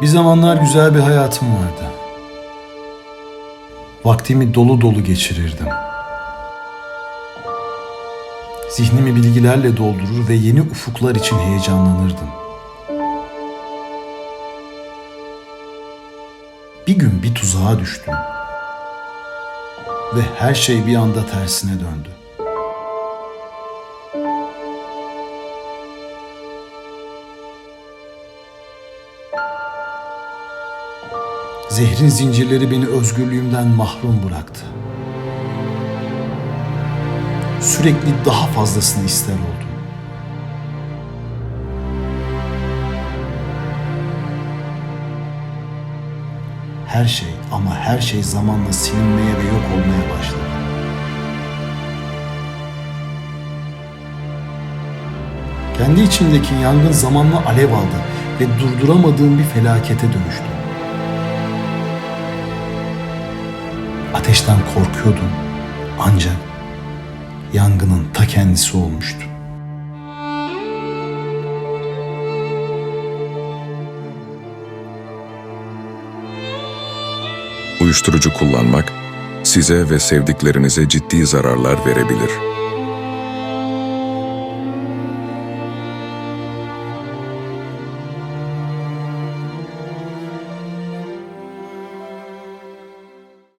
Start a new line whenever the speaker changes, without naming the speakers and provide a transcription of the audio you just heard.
Bir zamanlar güzel bir hayatım vardı. Vaktimi dolu dolu geçirirdim. Zihnimi bilgilerle doldurur ve yeni ufuklar için heyecanlanırdım. Bir gün bir tuzağa düştüm. Ve her şey bir anda tersine döndü. Zehrin zincirleri beni özgürlüğümden mahrum bıraktı. Sürekli daha fazlasını ister oldum. Her şey ama her şey zamanla silinmeye ve yok olmaya başladı. Kendi içimdeki yangın zamanla alev aldı ve durduramadığım bir felakete dönüştü. Ateşten korkuyordum ancak yangının ta kendisi olmuştu.
Uyuşturucu kullanmak size ve sevdiklerinize ciddi zararlar verebilir.